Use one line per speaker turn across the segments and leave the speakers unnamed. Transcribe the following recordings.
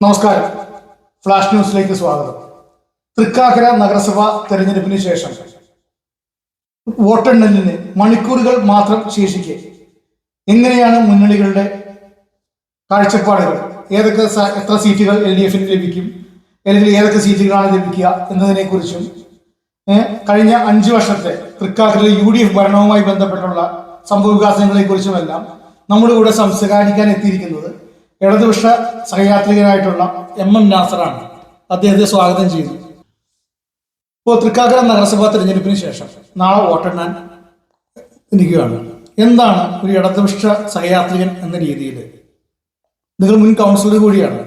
നമസ്കാരം. ഫ്ലാഷ് ന്യൂസിലേക്ക് സ്വാഗതം. തൃക്കാക്കര നഗരസഭ തെരഞ്ഞെടുപ്പിന് ശേഷം വോട്ടെണ്ണലിന് മണിക്കൂറുകൾ മാത്രം ശേഷിക്കെ. എങ്ങനെയാണ് മുന്നണികളുടെ കാഴ്ചപ്പാടുകൾ? ഏതൊക്കെ എത്ര സീറ്റുകൾ എൽ ഡി എഫിന് ലഭിക്കും? അല്ലെങ്കിൽ ഏതൊക്കെ സീറ്റുകളാണ് ലഭിക്കുക എന്നതിനെക്കുറിച്ചും കുറിച്ചും കഴിഞ്ഞ അഞ്ച് വർഷത്തെ തൃക്കാക്കരയിലെ യു ഡി എഫ് ഭരണവുമായി ബന്ധപ്പെട്ടുള്ള സംഭവ വികാസങ്ങളെ കുറിച്ചുമെല്ലാം നമ്മുടെ കൂടെ സംസാരിക്കാൻ എത്തിയിരിക്കുന്നത് ഇടതുപക്ഷ സഹയാത്രികനായിട്ടുള്ള എം എം നാസറാണ് അദ്ദേഹത്തെ സ്വാഗതം ചെയ്തു. ഇപ്പോൾ തൃക്കാക്കര നഗരസഭാ തെരഞ്ഞെടുപ്പിന് ശേഷം നാളെ വോട്ടെണ്ണാൻ നിൽക്കുകയാണ്. എന്താണ് ഒരു ഇടതുപക്ഷ സഹയാത്രികൻ എന്ന രീതിയിൽ? നിങ്ങൾ മുൻ കൗൺസിലർ കൂടിയാണ്.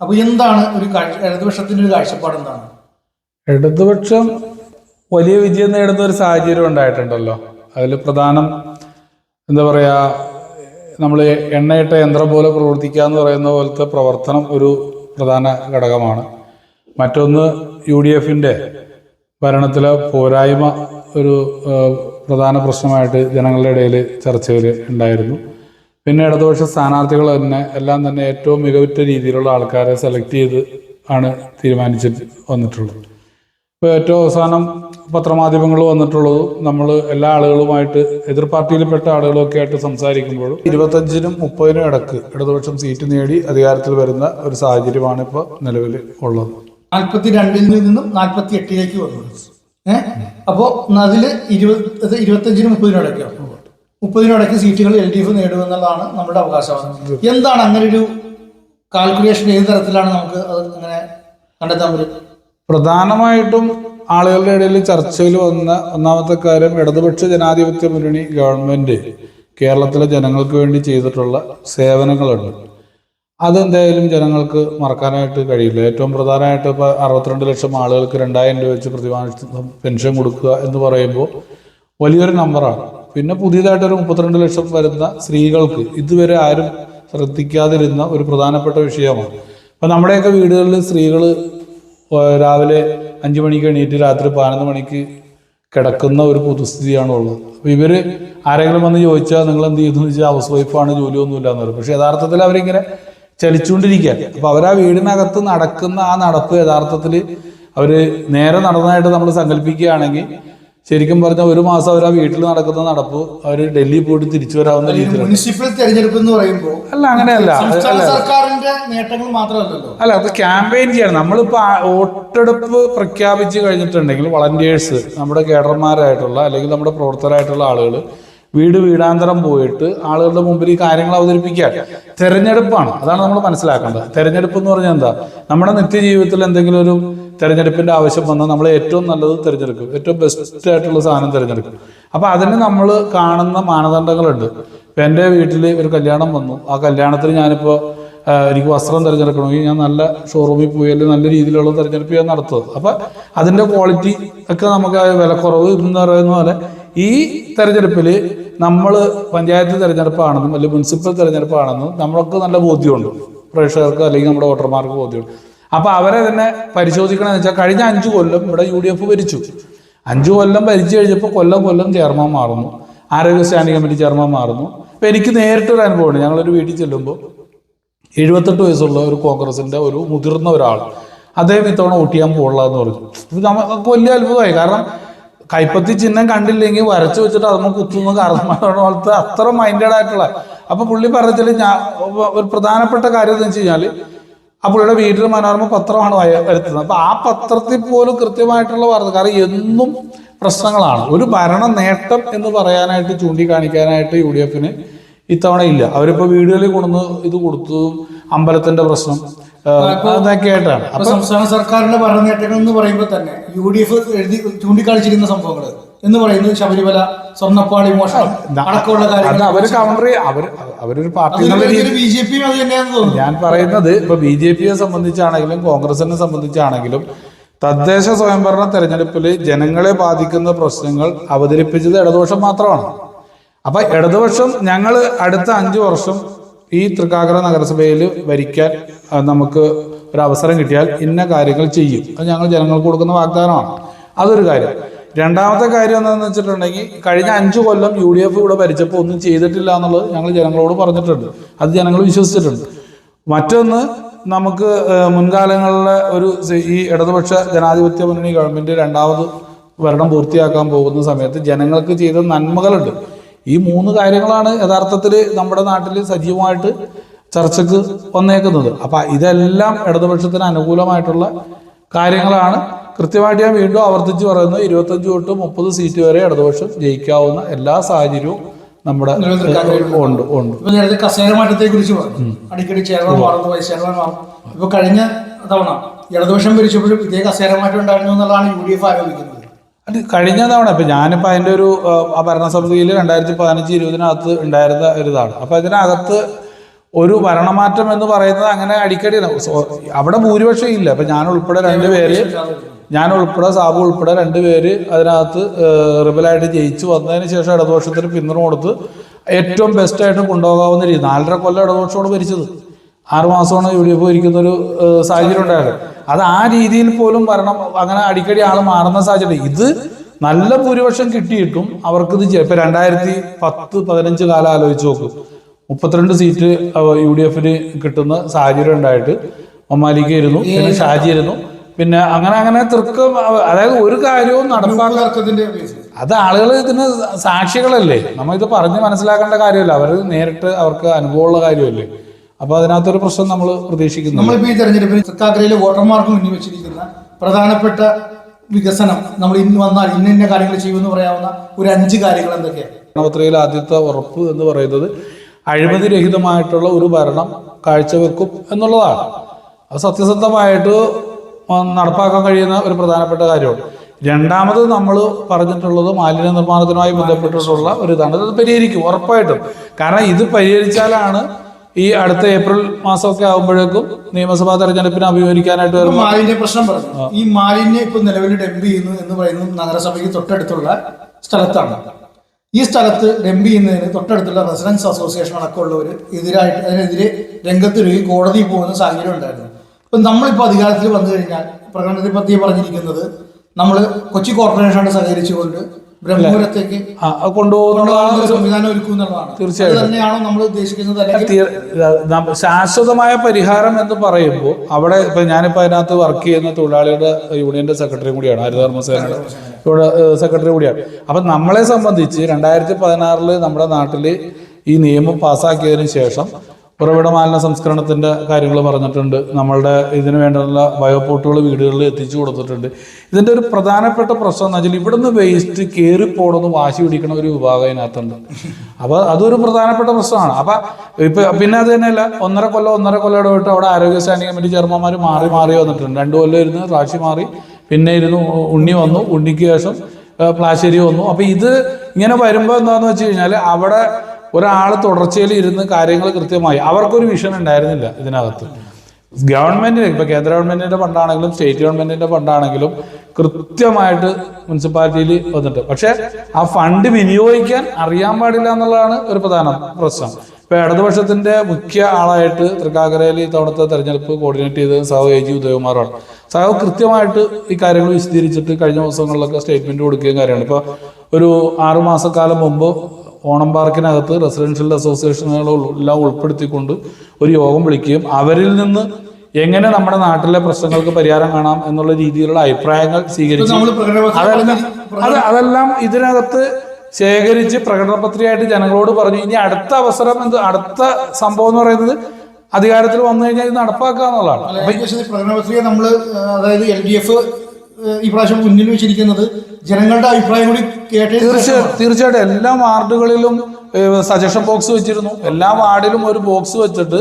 അപ്പോൾ എന്താണ് ഒരു ഇടതുപക്ഷത്തിന്റെ ഒരു കാഴ്ചപ്പാട് എന്താണ്?
ഇടതുപക്ഷം വലിയ വിജയം നേടുന്ന ഒരു സാഹചര്യം ഉണ്ടായിട്ടുണ്ടല്ലോ. അതിൽ പ്രധാനം എന്താ പറയാ നമ്മൾ എണ്ണയിട്ട യന്ത്രം പോലെ പ്രവർത്തിക്കുക എന്ന് പറയുന്ന പോലത്തെ പ്രവർത്തനം ഒരു പ്രധാന ഘടകമാണ്. മറ്റൊന്ന് യു ഡി എഫിന്റെ ഭരണത്തിലെ പോരായ്മ ഒരു പ്രധാന പ്രശ്നമായിട്ട് ജനങ്ങളുടെ ഇടയിൽ ചർച്ചയിൽ ഉണ്ടായിരുന്നു. പിന്നെ ഇടതുപക്ഷ സ്ഥാനാർത്ഥികൾ തന്നെ എല്ലാം തന്നെ ഏറ്റവും മികവുറ്റ രീതിയിലുള്ള ആൾക്കാരെ സെലക്ട് ചെയ്ത് ആണ് തീരുമാനിച്ചിട്ട് വന്നിട്ടുള്ളത്. ഇപ്പോൾ ഏറ്റവും അവസാനം പത്രമാധ്യമങ്ങൾ വന്നിട്ടുള്ളത് നമ്മൾ എല്ലാ ആളുകളുമായിട്ട് എതിർ പാർട്ടിയിൽപ്പെട്ട ആളുകളൊക്കെ ആയിട്ട് സംസാരിക്കുമ്പോഴും ഇരുപത്തഞ്ചിനും മുപ്പതിനും ഇടയ്ക്ക് ഇടതുപക്ഷം സീറ്റ് നേടി അധികാരത്തിൽ വരുന്ന ഒരു സാഹചര്യമാണ് ഇപ്പോൾ നിലവിൽ ഉള്ളത്.
നാൽപ്പത്തി രണ്ടിൽ നിന്നും നാൽപ്പത്തി എട്ടിലേക്ക് വന്നു. ഏഹ് അപ്പോ അതിൽ ഇരുപത് ഇരുപത്തഞ്ചിന് മുപ്പതിനും ഇടയ്ക്ക് മുപ്പതിനും ഇടയ്ക്ക് സീറ്റുകൾ എൽ ഡി എഫ് നേടുമെന്നുള്ളതാണ് നമ്മുടെ അവകാശവാദം. എന്താണ് അങ്ങനെ ഒരു കാൽക്കുലേഷൻ ഏത് തരത്തിലാണ് നമുക്ക് അത് അങ്ങനെ കണ്ടെത്താൻ പറ്റും
പ്രധാനമായിട്ടും ആളുകളുടെ ഇടയിൽ ചർച്ചയിൽ വന്ന ഒന്നാമത്തെ കാര്യം ഇടതുപക്ഷ ജനാധിപത്യ മുന്നണി ഗവൺമെന്റ് കേരളത്തിലെ ജനങ്ങൾക്ക് വേണ്ടി ചെയ്തിട്ടുള്ള സേവനങ്ങളുണ്ട്. അതെന്തായാലും ജനങ്ങൾക്ക് മറക്കാനായിട്ട് കഴിയില്ല. ഏറ്റവും പ്രധാനമായിട്ട് ഇപ്പോൾ അറുപത്തിരണ്ട് ലക്ഷം ആളുകൾക്ക് രണ്ടായിരം രൂപ വെച്ച് പ്രതിമാസം പെൻഷൻ കൊടുക്കുക എന്ന് പറയുമ്പോൾ വലിയൊരു നമ്പറാണ്. പിന്നെ പുതിയതായിട്ടൊരു മുപ്പത്തിരണ്ട് ലക്ഷം വരുന്ന സ്ത്രീകൾക്ക് ഇതുവരെ ആരും ശ്രദ്ധിക്കാതിരുന്ന ഒരു പ്രധാനപ്പെട്ട വിഷയമാണ്. അപ്പം നമ്മുടെയൊക്കെ വീടുകളിൽ സ്ത്രീകൾ രാവിലെ അഞ്ചു മണിക്ക് എണീറ്റ് രാത്രി പതിനൊന്ന് മണിക്ക് കിടക്കുന്ന ഒരു പൊതുസ്ഥിതിയാണ് ഉള്ളത്. അപ്പോൾ ഇവർ ആരെങ്കിലും വന്ന് ചോദിച്ചാൽ നിങ്ങൾ എന്ത് ചെയ്തു ചോദിച്ചാൽ ഹൗസ് വൈഫാണ് ജോലിയൊന്നുമില്ല എന്ന് പറയും. പക്ഷേ യഥാർത്ഥത്തിൽ അവരിങ്ങനെ ചലിച്ചുകൊണ്ടിരിക്കുക അപ്പോൾ അവർ ആ വീടിനകത്ത് നടക്കുന്ന ആ നടപ്പ് യഥാർത്ഥത്തിൽ അവർ നേരെ നടന്നതായിട്ട് നമ്മൾ സങ്കല്പിക്കുകയാണെങ്കിൽ ശരിക്കും പറഞ്ഞ ഒരു മാസം അവർ ആ വീട്ടിൽ നടക്കുന്ന നടപ്പ് അവർ ഡൽഹി പോയിട്ട് തിരിച്ചു വരാവുന്ന രീതിയിൽ
മുനിസിപ്പൽ തെരഞ്ഞെടുപ്പ് എന്ന് പറയുമ്പോൾ
അല്ല അങ്ങനെയല്ല
സർക്കാരിന്റെ നേട്ടങ്ങൾ മാത്രമല്ലല്ലോ?
അല്ല അത് ക്യാമ്പയിൻ ചെയ്യണം. നമ്മളിപ്പോ വോട്ടെടുപ്പ് പ്രഖ്യാപിച്ചു കഴിഞ്ഞിട്ടുണ്ടെങ്കിൽ വളണ്ടിയേഴ്സ് നമ്മുടെ കേഡർമാരായിട്ടുള്ള അല്ലെങ്കിൽ നമ്മുടെ പ്രവർത്തകരായിട്ടുള്ള ആളുകൾ വീട് വീടാന്തരം പോയിട്ട് ആളുകളുടെ മുമ്പിൽ ഈ കാര്യങ്ങൾ അവതരിപ്പിക്കുക. തെരഞ്ഞെടുപ്പാണ്. അതാണ് നമ്മൾ മനസ്സിലാക്കേണ്ടത്. തെരഞ്ഞെടുപ്പ് എന്ന് പറഞ്ഞാൽ എന്താ? നമ്മുടെ നിത്യജീവിതത്തിൽ എന്തെങ്കിലും ഒരു തെരഞ്ഞെടുപ്പിന്റെ ആവശ്യം വന്നാൽ നമ്മൾ ഏറ്റവും നല്ലത് തിരഞ്ഞെടുക്കും. ഏറ്റവും ബെസ്റ്റ് ആയിട്ടുള്ള സാധനം തിരഞ്ഞെടുക്കും. അപ്പൊ അതിന് നമ്മൾ കാണുന്ന മാനദണ്ഡങ്ങളുണ്ട്. ഇപ്പൊ എന്റെ വീട്ടിൽ ഒരു കല്യാണം വന്നു. ആ കല്യാണത്തിന് ഞാനിപ്പോ ആ, എനിക്ക് വസ്ത്രം തിരഞ്ഞെടുക്കണമെങ്കിൽ ഞാൻ നല്ല ഷോറൂമിൽ പോയി അല്ലെങ്കിൽ നല്ല രീതിയിലുള്ള തിരഞ്ഞെടുപ്പ് ഞാൻ നടത്തുന്നത് അപ്പം അതിന്റെ ക്വാളിറ്റി ഒക്കെ നമുക്ക് വിലക്കുറവ് എന്ന് പറയുന്ന പോലെ ഈ തെരഞ്ഞെടുപ്പിൽ നമ്മൾ പഞ്ചായത്ത് തിരഞ്ഞെടുപ്പാണെന്നും അല്ലെങ്കിൽ മുനിസിപ്പൽ തിരഞ്ഞെടുപ്പാണെന്നും നമ്മൾക്ക് നല്ല ബോധ്യമുണ്ട്. പ്രേക്ഷകർക്ക് അല്ലെങ്കിൽ നമ്മുടെ വോട്ടർമാർക്ക് ബോധ്യമുണ്ട്. അപ്പോൾ അവരെ തന്നെ പരിശോധിക്കണമെന്ന് വെച്ചാൽ കഴിഞ്ഞ അഞ്ച് കൊല്ലം ഇവിടെ യു ഡി എഫ് ഭരിച്ചു. അഞ്ചു കൊല്ലം ഭരിച്ചു കഴിഞ്ഞപ്പോൾ കൊല്ലം കൊല്ലം ചെയർമാൻ മാറുന്നു. ആരോഗ്യ സ്റ്റാൻഡിംഗ് കമ്മിറ്റി ചെയർമാൻ മാറുന്നു. അപ്പൊ എനിക്ക് നേരിട്ടൊരു അനുഭവമുണ്ട്. ഞങ്ങളൊരു വീട്ടിൽ ചെല്ലുമ്പോൾ എഴുപത്തെട്ട് വയസ്സുള്ള ഒരു കോൺഗ്രസിന്റെ ഒരു മുതിർന്ന ഒരാൾ അദ്ദേഹം ഇത്തവണ വോട്ട് ചെയ്യാൻ പോകില്ല എന്ന് പറഞ്ഞു നമുക്ക് വലിയ അത്ഭുതമായി. കാരണം കൈപ്പത്തി ചിഹ്നം കണ്ടില്ലെങ്കിൽ വരച്ചു വെച്ചിട്ട് അതൊന്നും കുത്തുന്ന കാരണം അത്ര മൈൻഡഡ് ആയിട്ടുള്ള അപ്പൊ പുള്ളി പറഞ്ഞാൽ ഞാൻ ഒരു പ്രധാനപ്പെട്ട കാര്യം എന്ന് വെച്ച് കഴിഞ്ഞാൽ ആ പുള്ളിയുടെ വീട്ടിൽ മനോരമ പത്രമാണ് വരുത്തുന്നത് അപ്പൊ ആ പത്രത്തിൽ പോലും കൃത്യമായിട്ടുള്ള വാർത്ത കാരണം എന്നും പ്രശ്നങ്ങളാണ്. ഒരു ഭരണ നേട്ടം എന്ന് പറയാനായിട്ട് ചൂണ്ടിക്കാണിക്കാനായിട്ട് യു ഡി എഫിന് ഇത്തവണ ഇല്ല. അവരിപ്പോ വീടുകളിൽ കൊണ്ടുവന്ന് ഇത് കൊടുത്തു അമ്പലത്തിന്റെ പ്രശ്നം അതൊക്കെ ആയിട്ടാണ്.
സംസ്ഥാന സർക്കാരിന്റെ ഭരണ നേട്ടങ്ങൾ എന്ന് പറയുമ്പോൾ തന്നെ യു ഡി എഫ് എഴുതി ചൂണ്ടിക്കാണിച്ചിരിക്കുന്ന സംഭവങ്ങൾ. എന്ന് പറയുന്നത് ശബരിമല സ്വർണപ്പാളി മോഷണം അടക്കമുള്ള കാര്യങ്ങൾ
അവർ കൗണ്ടർ അവർ അവരൊരു പാർട്ടി
ബി ജെ പി അത് തന്നെയാണെന്ന് തോന്നുന്നു.
ഞാൻ പറയുന്നത് ഇപ്പൊ ബി ജെ പിയെ സംബന്ധിച്ചാണെങ്കിലും കോൺഗ്രസിനെ സംബന്ധിച്ചാണെങ്കിലും തദ്ദേശ സ്വയംഭരണ തെരഞ്ഞെടുപ്പിൽ ജനങ്ങളെ ബാധിക്കുന്ന പ്രശ്നങ്ങൾ അവതരിപ്പിച്ചത് ഇടതുപക്ഷം മാത്രമാണ്. അപ്പൊ ഇടതുപക്ഷം ഞങ്ങൾ അടുത്ത അഞ്ചു വർഷം ഈ തൃക്കാക്കര നഗരസഭയിൽ ഭരിക്കാൻ നമുക്ക് ഒരു അവസരം കിട്ടിയാൽ ഇന്ന കാര്യങ്ങൾ ചെയ്യും. അത് ഞങ്ങൾ ജനങ്ങൾക്ക് കൊടുക്കുന്ന വാഗ്ദാനമാണ്. അതൊരു കാര്യം. രണ്ടാമത്തെ കാര്യം എന്താണെന്ന് വെച്ചിട്ടുണ്ടെങ്കിൽ കഴിഞ്ഞ അഞ്ചു കൊല്ലം യു ഡി എഫ് ഇവിടെ ഭരിച്ചപ്പോൾ ഒന്നും ചെയ്തിട്ടില്ല എന്നുള്ളത് ഞങ്ങൾ ജനങ്ങളോട് പറഞ്ഞിട്ടുണ്ട്. അത് ജനങ്ങൾ വിശ്വസിച്ചിട്ടുണ്ട്. മറ്റൊന്ന് നമുക്ക് മുൻകാലങ്ങളിലെ ഒരു ഈ ഇടതുപക്ഷ ജനാധിപത്യ മുന്നണി ഗവൺമെന്റ് രണ്ടാമത് ഭരണം പൂർത്തിയാക്കാൻ പോകുന്ന സമയത്ത് ജനങ്ങൾക്ക് ചെയ്ത നന്മകളുണ്ട്. ഈ മൂന്ന് കാര്യങ്ങളാണ് യഥാർത്ഥത്തിൽ നമ്മുടെ നാട്ടിൽ സജീവമായിട്ട് ചർച്ചയ്ക്ക് വന്നേക്കുന്നത്. അപ്പം ഇതെല്ലാം ഇടതുപക്ഷത്തിന് അനുകൂലമായിട്ടുള്ള കാര്യങ്ങളാണ്. കൃത്യമായിട്ട് ഞാൻ വീണ്ടും ആവർത്തിച്ച് പറയുന്നത് ഇരുപത്തഞ്ച് തൊട്ട് മുപ്പത് സീറ്റ് വരെ ഇടതുപക്ഷം ജയിക്കാവുന്ന എല്ലാ സാഹചര്യവും നമ്മുടെ ഉണ്ട് ഉണ്ട്.
നേരത്തെ കസേര മാറ്റത്തെ കുറിച്ച് പറഞ്ഞു അടിക്കടി ചെയർമാൻ മാറുന്നു വൈസ് ചെയർമാൻ മാറും ഇപ്പൊ കഴിഞ്ഞ തവണ ഇടതുപക്ഷം ഭരിച്ചപ്പോഴും ഇതേ കസേര മാറ്റം ഉണ്ടായിരുന്നു എന്നുള്ളതാണ് യു ഡി എഫ് ആരോപിക്കുന്നത്.
അത് കഴിഞ്ഞ തവണ ഇപ്പൊ ഞാനിപ്പോ അതിന്റെ ഒരു ഭരണസമിതിയിൽ രണ്ടായിരത്തി പതിനഞ്ച് ഇരുപതിനകത്ത് ഉണ്ടായിരുന്ന ഒരു ഇതാണ് അപ്പൊ ഇതിനകത്ത് ഒരു ഭരണമാറ്റം എന്ന് പറയുന്നത് അങ്ങനെ അടിക്കടി അവിടെ ഭൂരിപക്ഷം ഇല്ല. അപ്പൊ ഞാൻ ഉൾപ്പെടെ രണ്ടുപേര് ഞാൻ ഉൾപ്പെടെ സാബു ഉൾപ്പെടെ രണ്ടുപേര് അതിനകത്ത് റിബലായിട്ട് ജയിച്ചു. വന്നതിന് ശേഷം ഇടതുപക്ഷത്തിന് പിന്തുണ കൊടുത്ത് ഏറ്റവും ബെസ്റ്റായിട്ട് കൊണ്ടുപോകാവുന്ന രീതി. നാലര കൊല്ലം ഇടതുപക്ഷമാണ് ഭരിച്ചത്. ആറുമാസമാണ് യു ഡി എഫ് ഭരിക്കുന്നൊരു സാഹചര്യം ഉണ്ടായത്. അത് ആ രീതിയിൽ പോലും ഭരണം അങ്ങനെ അടിക്കടി ആൾ മാറുന്ന സാഹചര്യം ഇത് നല്ല ഭൂരിപക്ഷം കിട്ടിയിട്ടും അവർക്ക് ഇത് ഇപ്പൊ രണ്ടായിരത്തി പത്ത് പതിനഞ്ച് കാലം ആലോചിച്ച് നോക്കും. മുപ്പത്തിരണ്ട് സീറ്റ് യു ഡി എഫിന് കിട്ടുന്ന സാഹചര്യം ഉണ്ടായിട്ട് ഒമാലിക്ക് ഇരുന്നു പിന്നെ ഷാജി ഇരുന്നു പിന്നെ അങ്ങനെ അങ്ങനെ തൃക്കം അതായത് ഒരു കാര്യവും
നടപ്പാക്കാത്തതിന്റെ
അത് ആളുകൾ ഇതിന് സാക്ഷികളല്ലേ? നമ്മൾ ഇത് പറഞ്ഞ് മനസ്സിലാക്കേണ്ട കാര്യമല്ല. അവർ നേരിട്ട് അവർക്ക് അനുഭവമുള്ള കാര്യമല്ലേ? അപ്പൊ അതിനകത്തൊരു പ്രശ്നം നമ്മൾ പ്രതീക്ഷിക്കുന്നു
നമ്മളിപ്പോ ഈ തെരഞ്ഞെടുപ്പിൽ തൃക്കാക്കരയിലെ വോട്ടർമാർക്ക് മുന്നിൽ വെച്ചിരിക്കുന്ന പ്രധാനപ്പെട്ട വികസനം നമ്മൾ ഇന്ന് വന്നാൽ ഇന്ന ഇന്ന കാര്യങ്ങൾ ചെയ്യുമെന്ന് പറയാവുന്ന ഒരു അഞ്ച് കാര്യങ്ങൾ എന്തൊക്കെയാണ്?
ഭരണപത്രികയിൽ ആദ്യത്തെ ഉറപ്പ് എന്ന് പറയുന്നത് അഴിമതി രഹിതമായിട്ടുള്ള ഒരു ഭരണം കാഴ്ചവെക്കും എന്നുള്ളതാണ്. അത് സത്യസന്ധമായിട്ട് നടപ്പാക്കാൻ കഴിയുന്ന ഒരു പ്രധാനപ്പെട്ട കാര്യമാണ്. രണ്ടാമത് നമ്മൾ പറഞ്ഞിട്ടുള്ളത് മാലിന്യ നിർമ്മാണത്തിനുമായി ബന്ധപ്പെട്ടിട്ടുള്ള ഒരു ഇതാണ്. ഇത് പരിഹരിക്കും ഉറപ്പായിട്ടും. കാരണം ഇത് പരിഹരിച്ചാലാണ് ഈ അടുത്ത ഏപ്രിൽ മാസമൊക്കെ ആകുമ്പോഴേക്കും നിയമസഭാ തെരഞ്ഞെടുപ്പിനെ അഭിമുഖീകരിക്കാനായിട്ട് വരും
മാലിന്യ പ്രശ്നം പറഞ്ഞു ഈ മാലിന്യം ഇപ്പൊ നിലവിൽ ഡംപ് ചെയ്യുന്നു എന്ന് പറയുന്നത് നഗരസഭയ്ക്ക് തൊട്ടടുത്തുള്ള സ്ഥലത്താണ്. ഈ സ്ഥലത്ത് ഡംപ് ചെയ്യുന്നതിന് തൊട്ടടുത്തുള്ള റെസിഡൻസ് അസോസിയേഷൻ അടക്കമുള്ളവർ എതിരായിട്ട് അതിനെതിരെ രംഗത്ത് കോടതിയിൽ പോകുന്ന സാഹചര്യം ഉണ്ടായിരുന്നു. ഇപ്പൊ നമ്മളിപ്പോൾ അധികാരത്തിൽ വന്നു കഴിഞ്ഞാൽ പ്രകടനത്തിൽ പറ്റി പറഞ്ഞിരിക്കുന്നത് നമ്മൾ കൊച്ചി കോർപ്പറേഷനോട് സഹകരിച്ചുകൊണ്ട് ബ്രഹ്മപുരത്തേക്ക് കൊണ്ടുപോകുന്ന സംവിധാനം ഒരുക്കും എന്നുള്ളതാണ്. തീർച്ചയായും തന്നെയാണോ നമ്മൾ ഉദ്ദേശിക്കുന്നത്
ശാശ്വതമായ പരിഹാരം എന്ന് പറയുമ്പോൾ അവിടെ ഇപ്പൊ ഞാനിപ്പോ അതിനകത്ത് വർക്ക് ചെയ്യുന്ന തൊഴിലാളിയുടെ യൂണിയന്റെ സെക്രട്ടറി കൂടിയാണ് ഹരിതകർമ്മസേനയുടെ ഇവിടെ സെക്രട്ടറി കൂടിയാണ്. അപ്പൊ നമ്മളെ സംബന്ധിച്ച് രണ്ടായിരത്തി പതിനാറിൽ നമ്മുടെ നാട്ടിൽ ഈ നിയമം പാസ്സാക്കിയതിനു ശേഷം ഉറവിട മാലിന്യ സംസ്കരണത്തിന്റെ കാര്യങ്ങൾ പറഞ്ഞിട്ടുണ്ട്. നമ്മളുടെ ഇതിനു വേണ്ടിയുള്ള ബയോപോട്ടുകൾ വീടുകളിൽ എത്തിച്ചു കൊടുത്തിട്ടുണ്ട്. ഇതിന്റെ ഒരു പ്രധാനപ്പെട്ട പ്രശ്നം എന്ന് വെച്ചാൽ ഇവിടുന്ന് വേസ്റ്റ് കയറിപ്പോണെന്ന് വാശി പിടിക്കുന്ന ഒരു വിഭാഗം ഇതിനകത്തുണ്ട് അപ്പോൾ അതൊരു പ്രധാനപ്പെട്ട പ്രശ്നമാണ്. അപ്പം ഇപ്പം പിന്നെ അത് തന്നെയല്ല ഒന്നര കൊല്ലം ഒന്നര കൊല്ലം ഇടവിട്ട് അവിടെ ആരോഗ്യ സ്റ്റാൻഡിംഗ് കമ്മിറ്റി ചെയർമാന്മാർ മാറി മാറി വന്നിട്ടുണ്ട്. രണ്ട് കൊല്ലം ഇരുന്ന് റാശി മാറി പിന്നെ ഇരുന്ന് ഉണ്ണി വന്നു. ഉണ്ണിക്ക് ശേഷം പ്ലാശ്ശേരി വന്നു. അപ്പോൾ ഇത് ഇങ്ങനെ വരുമ്പോൾ എന്താണെന്ന് വെച്ച് കഴിഞ്ഞാൽ അവിടെ ഒരാൾ തുടർച്ചയിൽ ഇരുന്ന് കാര്യങ്ങൾ കൃത്യമായി. അവർക്കൊരു വിഷൻ ഉണ്ടായിരുന്നില്ല ഇതിനകത്ത്. ഗവൺമെന്റിന് ഇപ്പൊ കേന്ദ്ര ഗവൺമെന്റിന്റെ ഫണ്ടാണെങ്കിലും സ്റ്റേറ്റ് ഗവൺമെന്റിന്റെ ഫണ്ടാണെങ്കിലും കൃത്യമായിട്ട് മുനിസിപ്പാലിറ്റിയിൽ വന്നിട്ട്. പക്ഷെ ആ ഫണ്ട് വിനിയോഗിക്കാൻ അറിയാൻ പാടില്ല എന്നുള്ളതാണ് ഒരു പ്രധാന പ്രശ്നം. ഇപ്പൊ ഇടതുപക്ഷത്തിന്റെ മുഖ്യ ആളായിട്ട് തൃക്കാക്കരയിൽ ഇത്തവണത്തെ തെരഞ്ഞെടുപ്പ് കോർഡിനേറ്റ് ചെയ്തത് സഹോ എ ജി ഉദയകുമാറാണ്. സഹോ കൃത്യമായിട്ട് ഈ കാര്യങ്ങൾ വിശദീകരിച്ചിട്ട് കഴിഞ്ഞ ദിവസങ്ങളിലൊക്കെ സ്റ്റേറ്റ്മെന്റ് കൊടുക്കുകയും കാര്യമാണ് ഇപ്പൊ ഒരു ആറുമാസക്കാലം മുമ്പ് ഓണം പാർക്കിനകത്ത് റെസിഡൻഷ്യൽ അസോസിയേഷനുകൾ എല്ലാം ഉൾപ്പെടുത്തിക്കൊണ്ട് ഒരു യോഗം വിളിക്കുകയും അവരിൽ നിന്ന് എങ്ങനെ നമ്മുടെ നാട്ടിലെ പ്രശ്നങ്ങൾക്ക് പരിഹാരം കാണാം എന്നുള്ള രീതിയിലുള്ള അഭിപ്രായങ്ങൾ സ്വീകരിച്ചു അതെല്ലാം അത് അതെല്ലാം ഇതിനകത്ത് ശേഖരിച്ച് പ്രകടനപത്രികയായിട്ട് ജനങ്ങളോട് പറഞ്ഞു. ഇനി അടുത്ത അവസരം എന്ത്? അടുത്ത സംഭവം എന്ന് പറയുന്നത് അധികാരത്തിൽ വന്നു കഴിഞ്ഞാൽ ഇത് നടപ്പാക്കുക എന്നുള്ളതാണ്.
പ്രകടനപത്രിക നമ്മൾ അതായത് എൽ ഡി എഫ് ഈ പ്രാവശ്യം മുന്നിൽ വെച്ചിരിക്കുന്നത് ജനങ്ങളുടെ അഭിപ്രായം കൂടി ശേഷം
തീർച്ചയായും തീർച്ചയായിട്ടും എല്ലാ വാർഡുകളിലും സജഷൻ ബോക്സ് വെച്ചിരുന്നു. എല്ലാ വാർഡിലും ഒരു ബോക്സ് വെച്ചിട്ട്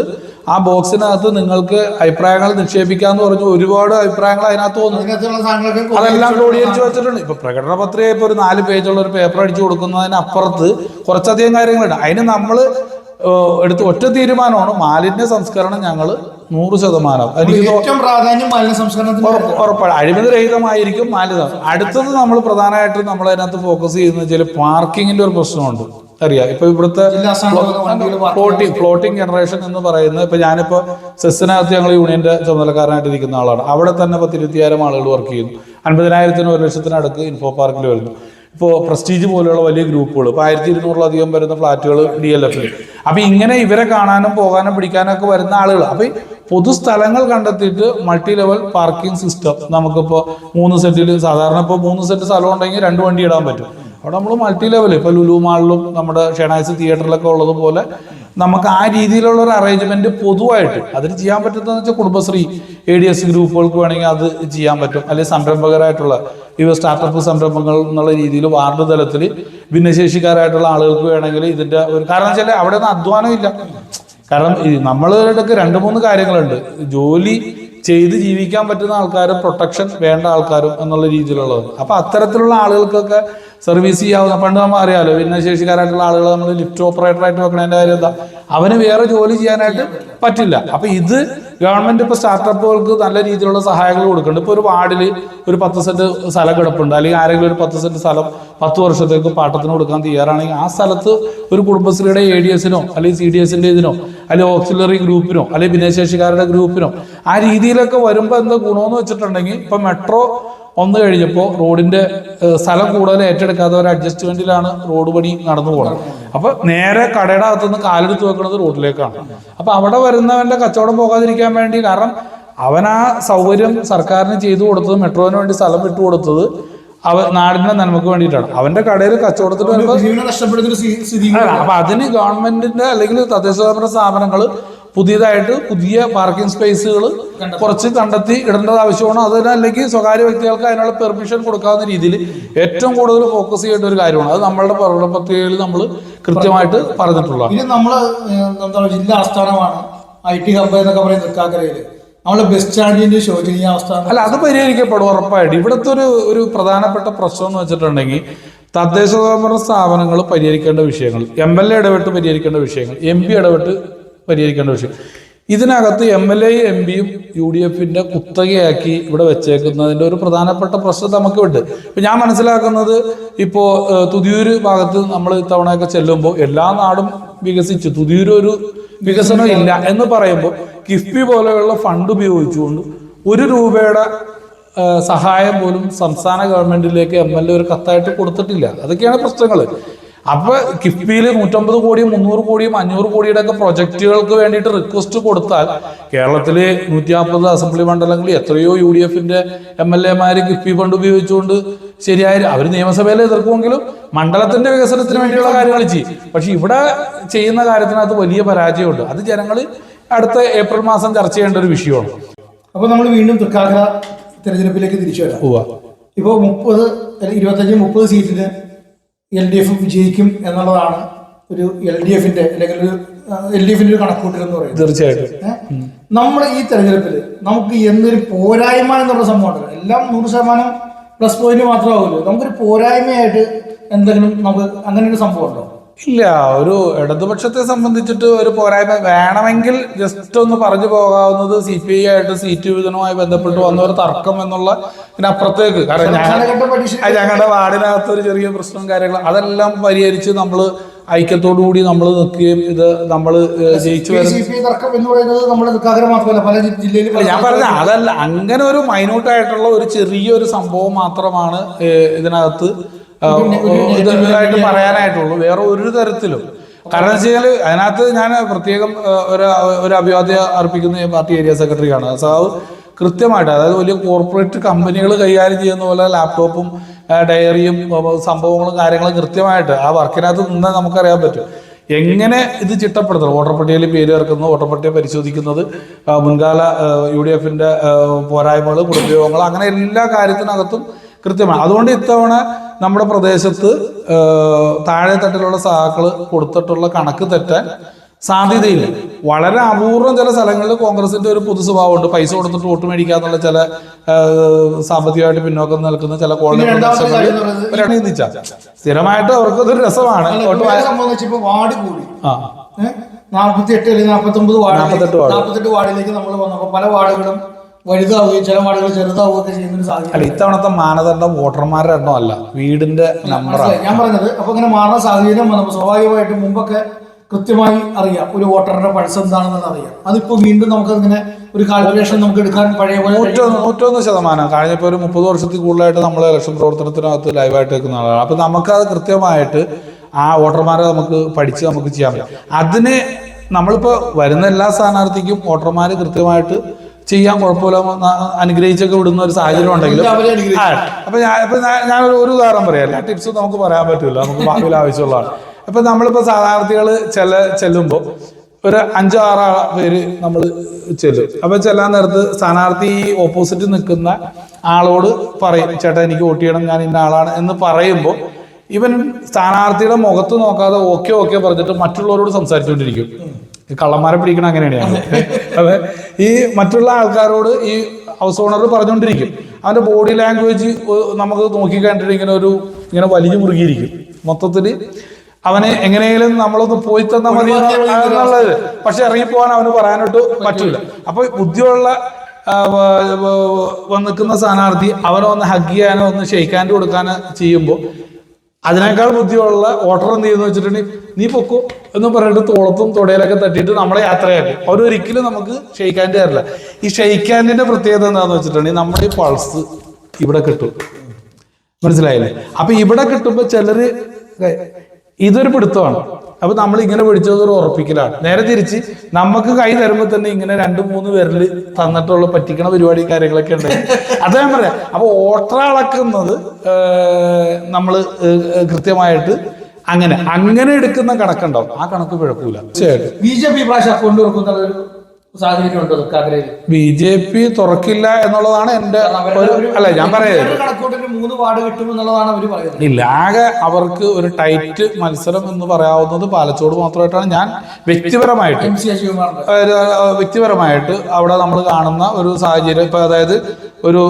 ആ ബോക്സിനകത്ത് നിങ്ങൾക്ക് അഭിപ്രായങ്ങൾ നിക്ഷേപിക്കാന്ന് പറഞ്ഞു ഒരുപാട് അഭിപ്രായങ്ങൾ അതിനകത്ത് വന്നു. അതെല്ലാം ക്രോഡീകരിച്ച് വെച്ചിട്ടുണ്ട്. ഇപ്പൊ പ്രകടന പത്രിക ഇപ്പൊ ഒരു നാല് പേജുള്ള ഒരു പേപ്പർ അടിച്ചു കൊടുക്കുന്നതിനപ്പുറത്ത് കുറച്ചധികം കാര്യങ്ങളുണ്ട്. അതിന് നമ്മൾ എടുത്ത് ഒറ്റ തീരുമാനമാണ്. മാലിന്യ സംസ്കരണം ഞങ്ങൾ നൂറ് ശതമാനം. ഉറപ്പാണ് അഴിമതി രഹിതമായിരിക്കും മാലിന്യ അടുത്തത് നമ്മൾ പ്രധാനമായിട്ടും നമ്മൾ അതിനകത്ത് ഫോക്കസ് ചെയ്യുന്നത് വെച്ചാൽ പാർക്കിങ്ങിന്റെ ഒരു പ്രശ്നമുണ്ട്. അറിയാം. ഇപ്പൊ ഇവിടുത്തെ ഫ്ലോട്ടിംഗ് ഫ്ലോട്ടിംഗ് ജനറേഷൻ എന്ന് പറയുന്നത് ഇപ്പൊ ഞാനിപ്പോ സെസ്സിനകത്ത് ഞങ്ങൾ യൂണിയന്റെ ചുമതലക്കാരനായിട്ട് ഇരിക്കുന്ന ആളാണ്. അവിടെ തന്നെ പത്തിരുപത്തിയായിരം ആളുകൾ വർക്ക് ചെയ്യുന്നു. അൻപതിനായിരത്തിന് ഒരു ലക്ഷത്തിനടുക്ക് ഇൻഫോ പാർക്കിൽ വരുന്നു. ഇപ്പോൾ പ്രസ്റ്റീജ് പോലെയുള്ള വലിയ ഗ്രൂപ്പുകൾ. ഇപ്പോൾ ആയിരത്തി ഇരുന്നൂറിലധികം വരുന്ന ഫ്ലാറ്റുകൾ ഡി എൽ എഫിൽ അപ്പം ഇങ്ങനെ ഇവരെ കാണാനും പോകാനും പിടിക്കാനും ഒക്കെ വരുന്ന ആളുകൾ. അപ്പോൾ ഈ പൊതുസ്ഥലങ്ങൾ കണ്ടെത്തിയിട്ട് മൾട്ടി ലെവൽ പാർക്കിംഗ് സിസ്റ്റം നമുക്കിപ്പോൾ മൂന്ന് സെറ്റിൽ സാധാരണ ഇപ്പോൾ മൂന്ന് സെറ്റ് സ്ഥലം ഉണ്ടെങ്കിൽ രണ്ട് വണ്ടി ഇടാൻ പറ്റും. അവിടെ നമ്മൾ മൾട്ടി ലെവൽ ഇപ്പോൾ ലുലു മാളിലും നമ്മുടെ ഷെണായ്സ് തിയേറ്ററിലൊക്കെ ഉള്ളതുപോലെ നമുക്ക് ആ രീതിയിലുള്ള ഒരു അറേഞ്ച്മെന്റ് പൊതുവായിട്ട് അതിന് ചെയ്യാൻ പറ്റുന്നതെന്ന് വെച്ചാൽ കുടുംബശ്രീ എ ഡി എസ് ഗ്രൂപ്പുകൾക്ക് വേണമെങ്കിൽ അത് ചെയ്യാൻ പറ്റും. അല്ലെങ്കിൽ സംരംഭകരായിട്ടുള്ള ഇവ സ്റ്റാർട്ടപ്പ് സംരംഭങ്ങൾ എന്നുള്ള രീതിയിൽ വാർഡ് തലത്തിൽ ഭിന്നശേഷിക്കാരായിട്ടുള്ള ആളുകൾക്ക് വേണമെങ്കിൽ ഇതിന്റെ ഒരു കാരണം വെച്ചാൽ അവിടെ ഒന്നും അധ്വാനം ഇല്ല. കാരണം നമ്മളുടെ രണ്ട് മൂന്ന് കാര്യങ്ങളുണ്ട്. ജോലി ചെയ്ത് ജീവിക്കാൻ പറ്റുന്ന ആൾക്കാരും പ്രൊട്ടക്ഷൻ വേണ്ട ആൾക്കാരും എന്നുള്ള രീതിയിലുള്ളത്. അപ്പൊ അത്തരത്തിലുള്ള ആളുകൾക്കൊക്കെ സർവീസ് ചെയ്യാവുന്ന പണ്ട് നമ്മൾ അറിയാലോ ഭിന്നശേഷിക്കാരായിട്ടുള്ള ആളുകൾ നമ്മൾ ലിഫ്റ്റ് ഓപ്പറേറ്റർ ആയിട്ട് വെക്കണതിന്റെ കാര്യം എന്താ? അവന് വേറെ ജോലി ചെയ്യാനായിട്ട് പറ്റില്ല. അപ്പൊ ഇത് ഗവൺമെന്റ് ഇപ്പൊ സ്റ്റാർട്ടപ്പുകൾക്ക് നല്ല രീതിയിലുള്ള സഹായങ്ങൾ കൊടുക്കുന്നുണ്ട്. ഇപ്പൊ ഒരു വാർഡിൽ ഒരു പത്ത് സെന്റ് സ്ഥലം കിടപ്പുണ്ട്. അല്ലെങ്കിൽ ആരെങ്കിലും ഒരു പത്ത് സെന്റ് സ്ഥലം പത്ത് വർഷത്തേക്ക് പാട്ടത്തിന് കൊടുക്കാൻ തയ്യാറാണെങ്കിൽ ആ സ്ഥലത്ത് ഒരു കുടുംബശ്രീയുടെ എ ഡി എസിനോ അല്ലെങ്കിൽ സി ഡി എസിന്റെ ഇതിനോ അല്ലെങ്കിൽ ഓക്സിലറി ഗ്രൂപ്പിനോ അല്ലെങ്കിൽ ഭിന്നശേഷിക്കാരുടെ ഗ്രൂപ്പിനോ ആ രീതിയിലൊക്കെ വരുമ്പോൾ എന്താ ഗുണമെന്ന് വെച്ചിട്ടുണ്ടെങ്കിൽ ഇപ്പൊ മെട്രോ വന്നു കഴിഞ്ഞപ്പോൾ റോഡിന്റെ സ്ഥലം കൂടുതൽ ഏറ്റെടുക്കാതെ ഒരു അഡ്ജസ്റ്റ്മെന്റിലാണ് റോഡ് പണി നടന്നു പോകുന്നത് അപ്പൊ നേരെ കടയുടെ അകത്തുനിന്ന് കാലെടുത്ത് വെക്കുന്നത് റോഡിലേക്കാണ്. അപ്പൊ അവിടെ വരുന്നവന്റെ കച്ചവടം പോകാതിരിക്കാൻ വേണ്ടി കാരണം അവൻ ആ സൗകര്യം സർക്കാരിന് ചെയ്തു കൊടുത്തത് മെട്രോന് വേണ്ടി സ്ഥലം വിട്ടു കൊടുത്തത് അവ നാടിന്റെ നന്മക്ക് വേണ്ടിയിട്ടാണ്. അവന്റെ കടയിൽ കച്ചവടത്തിന് അപ്പൊ അതിന് ഗവൺമെന്റിന്റെ അല്ലെങ്കിൽ തദ്ദേശ സ്വയംഭരണ സ്ഥാപനങ്ങൾ പുതിയതായിട്ട് പുതിയ പാർക്കിംഗ് സ്പേസുകൾ കുറച്ച് കണ്ടെത്തി ഇടേണ്ടത് ആവശ്യമാണ്. അതിനല്ലെങ്കിൽ സ്വകാര്യ വ്യക്തികൾക്ക് അതിനുള്ള പെർമിഷൻ കൊടുക്കാവുന്ന രീതിയിൽ ഏറ്റവും കൂടുതൽ ഫോക്കസ് ചെയ്യേണ്ട ഒരു കാര്യമാണ്. അത് നമ്മളുടെ പ്രകടന പത്രികയിൽ നമ്മൾ കൃത്യമായിട്ട് പറഞ്ഞിട്ടുള്ളതാണ്.
ഇനി നമ്മൾ എന്താണ് ജില്ലാ ആസ്ഥാനമാണ് ഐ ടി ഹബ്ബ് എന്നൊക്കെ പറയുന്ന തൃക്കാക്കരയിൽ നമ്മളെ ബസ് സ്റ്റാൻഡിന്റെ ശോചനീയാവസ്ഥ
അല്ല അത് പരിഹരിക്കപ്പെടും ഉറപ്പായിട്ട്. ഇവിടുത്തെ ഒരു ഒരു പ്രധാനപ്പെട്ട പ്രശ്നം എന്ന് വെച്ചിട്ടുണ്ടെങ്കിൽ തദ്ദേശ സ്വയംഭരണ സ്ഥാപനങ്ങൾ പരിഹരിക്കേണ്ട വിഷയങ്ങൾ എം എൽ എ ഇടപെട്ട് പരിഹരിക്കേണ്ട വിഷയങ്ങൾ എം പി ഇടപെട്ട് പരിഹരിക്കേണ്ട വിഷയം. ഇതിനകത്ത് എം എൽ എയും എം പിയും യു ഡി എഫിന്റെ കുത്തകയാക്കി ഇവിടെ വെച്ചേക്കുന്നതിന്റെ ഒരു പ്രധാനപ്പെട്ട പ്രശ്നം നമുക്കുണ്ട് ഇപ്പൊ ഞാൻ മനസ്സിലാക്കുന്നത് ഇപ്പോ തുതിയൂര് ഭാഗത്ത് നമ്മൾ ഇത്തവണയൊക്കെ ചെല്ലുമ്പോൾ എല്ലാ നാടും വികസിച്ചു. തുതിയൂര് ഒരു വികസനം ഇല്ല എന്ന് പറയുമ്പോൾ കിഫ്ബി പോലെയുള്ള ഫണ്ട് ഉപയോഗിച്ചുകൊണ്ട് ഒരു രൂപയുടെ സഹായം പോലും സംസ്ഥാന ഗവൺമെന്റിലേക്ക് എം എൽ എ ഒരു കത്തായിട്ട് കൊടുത്തിട്ടില്ല. അതൊക്കെയാണ് പ്രശ്നങ്ങൾ അപ്പൊ കിഫ്ബിയിൽ നൂറ്റമ്പത് കോടിയും മുന്നൂറ് കോടിയും അഞ്ഞൂറ് കോടിയുടെ ഒക്കെ പ്രൊജക്ടുകൾക്ക് വേണ്ടിയിട്ട് റിക്വസ്റ്റ് കൊടുത്താൽ കേരളത്തിലെ നൂറ്റി നാൽപ്പത് അസംബ്ലി മണ്ഡലങ്ങളിൽ എത്രയോ യു ഡി എഫിന്റെ എം എൽ എമാര് കിഫ്ബി ഫണ്ട് ഉപയോഗിച്ചുകൊണ്ട് ശരിയായ അവർ നിയമസഭയിൽ എതിർക്കുമെങ്കിലും മണ്ഡലത്തിന്റെ വികസനത്തിന് വേണ്ടിയുള്ള കാര്യങ്ങൾ ചെയ്യും. പക്ഷെ ഇവിടെ ചെയ്യുന്ന കാര്യത്തിനകത്ത് വലിയ പരാജയമുണ്ട്. അത് ജനങ്ങൾ അടുത്ത ഏപ്രിൽ മാസം ചർച്ച ചെയ്യേണ്ട ഒരു വിഷയമാണ്.
അപ്പൊ നമ്മൾ വീണ്ടും തൃക്കാക്കര തെരഞ്ഞെടുപ്പിലേക്ക് തിരിച്ചു വരാം. ഇപ്പോൾ മുപ്പത് ഇരുപത്തഞ്ച് മുപ്പത് സീറ്റിന് എൽ ഡി എഫ് വിജയിക്കും എന്നുള്ളതാണ് ഒരു എൽ ഡി എഫിന്റെ അല്ലെങ്കിൽ ഒരു എൽ ഡി എഫിന്റെ ഒരു കണക്കൂട്ടൽ എന്ന് പറയുന്നത്.
തീർച്ചയായിട്ടും.
നമ്മുടെ ഈ തെരഞ്ഞെടുപ്പിൽ നമുക്ക് എന്തൊരു പോരായ്മ എന്നുള്ള സംഭവം ഉണ്ടല്ലോ. എല്ലാം നൂറ് ശതമാനം പ്ലസ് പോയിന്റ് മാത്രമാവുമല്ലോ. നമുക്കൊരു പോരായ്മയായിട്ട് എന്തെങ്കിലും നമുക്ക് അങ്ങനെ ഒരു സംഭവം ഉണ്ടോ?
ഇല്ല ഒരു ഇടതുപക്ഷത്തെ സംബന്ധിച്ചിട്ട് ഒരു പോരായ്മ വേണമെങ്കിൽ ജസ്റ്റ് ഒന്ന് പറഞ്ഞു പോകാവുന്നത് സി പി ഐ ആയിട്ട് സീറ്റ് വിഭജനവുമായി ബന്ധപ്പെട്ട് വന്ന ഒരു തർക്കം എന്നുള്ള ഇതിനപ്പുറത്തേക്ക്. കാരണം
പരീക്ഷ
ഞങ്ങളുടെ വാർഡിനകത്ത് ഒരു ചെറിയ പ്രശ്നവും കാര്യങ്ങളും അതെല്ലാം പരിഹരിച്ച് നമ്മൾ ഐക്യത്തോടു കൂടി നമ്മൾ നിൽക്കുകയും ഇത് നമ്മൾ ജയിച്ചു ഞാൻ പറഞ്ഞ അതല്ല അങ്ങനെ ഒരു മൈന്യൂട്ടായിട്ടുള്ള ഒരു ചെറിയൊരു സംഭവം മാത്രമാണ് ഇതിനകത്ത് ഇതായിട്ട് പറയാനായിട്ടുള്ളൂ. വേറെ ഒരു തരത്തിലും. കാരണം വെച്ച് കഴിഞ്ഞാൽ അതിനകത്ത് ഞാൻ പ്രത്യേകം ഒരു ഒരു അഭിവാദ്യ അർപ്പിക്കുന്ന പാർട്ടി ഏരിയ സെക്രട്ടറിയാണ് സാവ് കൃത്യമായിട്ട് അതായത് വലിയ കോർപ്പറേറ്റ് കമ്പനികൾ കൈകാര്യം ചെയ്യുന്ന പോലെ ലാപ്ടോപ്പും ഡയറിയും സംഭവങ്ങളും കാര്യങ്ങളും കൃത്യമായിട്ട് ആ വർക്കിനകത്ത് നിന്ന് നമുക്കറിയാൻ പറ്റും. എങ്ങനെ ഇത് ചിട്ടപ്പെടുത്തണം? വോട്ടർപട്ടികയിൽ പേര് ചേർക്കുന്നത് വോട്ടർപട്ടിക പരിശോധിക്കുന്നത് മുൻകാല യു ഡി എഫിന്റെ പോരായ്മകൾ ദുരുപയോഗങ്ങൾ അങ്ങനെ എല്ലാ കാര്യത്തിനകത്തും കൃത്യമാണ്. അതുകൊണ്ട് ഇത്തവണ നമ്മുടെ പ്രദേശത്ത് താഴെ തട്ടിലുള്ള സഹാക്കൾ കൊടുത്തിട്ടുള്ള കണക്ക് തെറ്റാൻ സാധ്യതയില്ല. വളരെ അപൂർവം ചില സ്ഥലങ്ങളിൽ കോൺഗ്രസിന്റെ ഒരു പൊതു സ്വഭാവമുണ്ട് പൈസ കൊടുത്തിട്ട് വോട്ട് മേടിക്കാന്നുള്ള ചില സാമ്പത്തികമായിട്ട് പിന്നോക്കം നിൽക്കുന്ന ചില കോളനി സ്ഥിരമായിട്ട് അവർക്ക് അതൊരു രസമാണ്.
വാർഡ് കൂടി. നാൽപ്പത്തി എട്ട് അല്ലെങ്കിൽ നാൽപ്പത്തി ഒമ്പത്
48 വാർഡ്.
നാൽപ്പത്തെട്ട് വാർഡിലേക്ക് നമ്മൾ വന്നപ്പോൾ പല വാർഡുകളും വലുതാവുകയും ചില വാർഡുകൾ ചെറുതാവുകയൊക്കെ ചെയ്യുന്നതിന് സാധ്യത
അല്ല ഇത്തവണത്തെ മാനദണ്ഡം വോട്ടർമാരുടെ എണ്ണം അല്ല വീടിന്റെ നമ്പർ
മനസ്സിലായി? ഞാൻ പറഞ്ഞത് അപ്പൊ ഇങ്ങനെ മാറുന്ന സാഹചര്യം വന്നപ്പോൾ സ്വാഭാവികമായിട്ടും മുമ്പൊക്കെ കൃത്യമായി അറിയാം ഒരു വോട്ടറിന്റെ പൾസ് എന്താണെന്നത് അറിയാം. അതിപ്പോ വീണ്ടും നമുക്ക് അങ്ങനെ ഒരു കാൽക്കുലേഷൻ നമുക്ക് എടുക്കാൻ പഴയ പോലെ
നൂറ്റൊന്ന് നൂറ്റൊന്ന് ശതമാനം. കഴിഞ്ഞ ഇപ്പോൾ ഒരു മുപ്പത് വർഷത്തിൽ കൂടുതലായിട്ട് നമ്മൾ ഇലക്ഷൻ പ്രവർത്തനത്തിനകത്ത് ലൈവായിട്ട് നിൽക്കുന്ന ആളാണ്. നമുക്ക് നമുക്കത് കൃത്യമായിട്ട് ആ വോട്ടർമാരെ നമുക്ക് പഠിച്ച് നമുക്ക് ചെയ്യാൻ പറ്റും. അതിന് നമ്മളിപ്പോൾ വരുന്ന എല്ലാ സ്ഥാനാർത്ഥിക്കും വോട്ടർമാർ കൃത്യമായിട്ട് ചെയ്യാൻ കുഴപ്പമില്ല അനുഗ്രഹിച്ചൊക്കെ വിടുന്ന ഒരു സാഹചര്യം ഉണ്ടെങ്കിലും. ആ, അപ്പൊ ഞാൻ ഇപ്പൊ ഞാൻ- ഒരു ഉദാഹരണം പറയാം. എല്ലാ ടിപ്സും നമുക്ക് പറയാൻ പറ്റില്ല നമുക്ക് ഭാവിയിൽ ആവശ്യമുള്ളതാണ്. അപ്പൊ നമ്മളിപ്പോ സ്ഥാനാർത്ഥികൾ ചില ചെല്ലുമ്പോൾ ഒരു അഞ്ചോ ആറോ പേര് നമ്മൾ ചെല്ലും. അപ്പൊ ചെല്ലാൻ നേരത്ത് സ്ഥാനാർത്ഥി ഓപ്പോസിറ്റ് നിൽക്കുന്ന ആളോട് പറയും ചേട്ടാ എനിക്ക് വോട്ട് ചെയ്യണം ഞാൻ ഇന്ന ആളാണ് എന്ന് പറയുമ്പോൾ ഇവൻ സ്ഥാനാർത്ഥിയുടെ മുഖത്ത് നോക്കാതെ ഓക്കെ ഓക്കെ പറഞ്ഞിട്ട് മറ്റുള്ളവരോട് സംസാരിച്ചുകൊണ്ടിരിക്കും കള്ളന്മാരെ പിടിക്കണം അങ്ങനെയാണ് അതെ. ഈ മറ്റുള്ള ആൾക്കാരോട് ഈ ഹൗസ് ഓണർ പറഞ്ഞുകൊണ്ടിരിക്കും അവന്റെ ബോഡി ലാംഗ്വേജ് നമുക്ക് നോക്കിക്കണ്ടിട്ട് ഇങ്ങനെ ഒരു ഇങ്ങനെ വലിഞ്ഞു മുറുകിയിരിക്കും. മൊത്തത്തിൽ അവനെ എങ്ങനെയെങ്കിലും നമ്മളൊന്ന് പോയി തന്നാൽ മതി എന്ന് എന്നുള്ളത് പക്ഷെ ഇറങ്ങിപ്പോവാൻ അവന് പറയാനായിട്ട് പറ്റില്ല. അപ്പൊ ബുദ്ധിയുള്ള വന്നിക്കുന്ന സ്ഥാനാർത്ഥി അവനെ ഒന്ന് ഹഗ് ചെയ്യാനോ ഒന്ന് ഷെയ്ക്കാൻ കൊടുക്കാനോ ചെയ്യുമ്പോൾ അതിനേക്കാൾ ബുദ്ധിയുള്ള ഓട്ടർ എന്ത് ചെയ്യുന്നു വെച്ചിട്ടുണ്ടെങ്കിൽ നീ പൊക്കോ എന്ന് പറഞ്ഞിട്ട് തോളത്തും തൊടയിലൊക്കെ തട്ടിയിട്ട് നമ്മളെ യാത്രയാക്കും. അവരൊരിക്കലും നമുക്ക് ഷെയ്ക്കാന്റെ തരില്ല ഈ ഷെയ്ക്കാന്റെ പ്രത്യേകത എന്താണെന്ന് വെച്ചിട്ടുണ്ടെങ്കിൽ നമ്മുടെ ഈ പൾസ് ഇവിടെ കിട്ടും. മനസ്സിലായില്ലേ? അപ്പൊ ഇവിടെ കിട്ടുമ്പോൾ ചിലര് ഇതൊരു പിടുത്തമാണ്. അപ്പൊ നമ്മൾ ഇങ്ങനെ പിടിച്ചത് ഒരു ഉറപ്പിക്കലാണ്. നേരെ തിരിച്ച് നമുക്ക് കൈ തരുമ്പോ തന്നെ ഇങ്ങനെ രണ്ട് മൂന്ന് പേരിൽ തന്നിട്ടുള്ള പറ്റിക്കണ പരിപാടി കാര്യങ്ങളൊക്കെ ഉണ്ട്. അത് ഞാൻ പറയാം. അപ്പൊ ഓട്ടർ അളക്കുന്നത് നമ്മൾ കൃത്യമായിട്ട് അങ്ങനെ അങ്ങനെ എടുക്കുന്ന കണക്കുണ്ടാവും. ആ കണക്ക് പിഴക്കൂല. തീർച്ചയായിട്ടും
ബി ജെ പി പ്രാവശ്യം ഒരു തൃക്കാക്കരയിൽ
ബി ജെ പി തുറക്കില്ല എന്നുള്ളതാണ് എന്റെ അല്ല ഞാൻ പറയുന്നത്
മൂന്ന് വാർഡ് കിട്ടും എന്നുള്ളതാണ് അവർ പറയുന്നത്.
ഇല്ല ആകെ അവർക്ക് ഒരു ടൈറ്റ് മത്സരം എന്ന് പറയാവുന്നത് പാലച്ചോട് മാത്രമായിട്ടാണ്. ഞാൻ വ്യക്തിപരമായിട്ട് ഒരു, വ്യക്തിപരമായിട്ട് അവിടെ നമ്മൾ കാണുന്ന ഒരു സാഹചര്യം. ഇപ്പൊ അതായത് ഒരു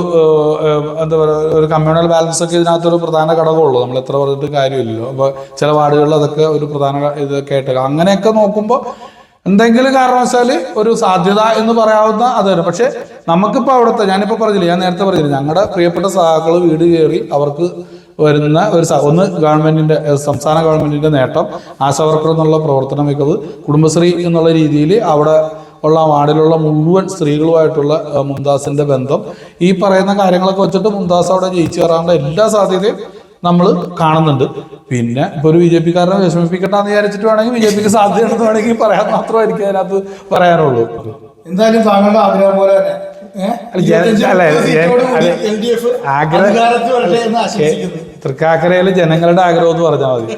എന്താ പറയുക ഒരു കമ്മ്യൂണൽ ബാലൻസ് ഒക്കെ ഇതിനകത്തൊരു പ്രധാന ഘടകമുള്ളൂ. നമ്മൾ എത്ര പറഞ്ഞിട്ട് കാര്യമില്ലല്ലോ. അപ്പൊ ചില വാർഡുകളിൽ അതൊക്കെ ഒരു പ്രധാന ഇതൊക്കെ ആയിട്ട് അങ്ങനെയൊക്കെ നോക്കുമ്പോൾ എന്തെങ്കിലും കാരണവശാൽ ഒരു സാധ്യത എന്ന് പറയാവുന്ന അതാണ്. പക്ഷെ നമുക്കിപ്പോൾ അവിടുത്തെ ഞാനിപ്പോൾ പറഞ്ഞില്ല ഞാൻ നേരത്തെ പറഞ്ഞില്ല ഞങ്ങളുടെ പ്രിയപ്പെട്ട സഹാക്കൾ വീട് കയറി അവർക്ക് വരുന്ന ഒരു ഒന്ന് ഗവൺമെന്റിന്റെ സംസ്ഥാന ഗവൺമെന്റിന്റെ നേട്ടം ആശാവർക്കർ എന്നുള്ള പ്രവർത്തന മികവ് കുടുംബശ്രീ എന്നുള്ള രീതിയിൽ അവിടെ ഉള്ള വാർഡിലുള്ള മുഴുവൻ സ്ത്രീകളുമായിട്ടുള്ള മുംതാസിന്റെ ബന്ധം. ഈ പറയുന്ന കാര്യങ്ങളൊക്കെ വെച്ചിട്ട് മുംതാസ് അവിടെ ജയിച്ചു കയറാനുള്ള എല്ലാ സാധ്യതയും നമ്മൾ കാണുന്നുണ്ട്. പിന്നെ ഇപ്പൊ ഒരു ബി ജെ പിക്കാരനെ വിഷമിപ്പിക്കട്ടെന്ന് വിചാരിച്ചിട്ട് വേണമെങ്കിൽ ബി ജെ പിക്ക് സാധ്യതയുണ്ടെന്ന് വേണമെങ്കിൽ പറയാൻ മാത്രമായിരിക്കും അതിനകത്ത് പറയാറുള്ളൂ.
എന്തായാലും താങ്കളുടെ ആഗ്രഹം പോലെ തന്നെ.
തൃക്കാക്കരയിലെ ജനങ്ങളുടെ ആഗ്രഹം എന്ന് പറഞ്ഞാൽ മതി.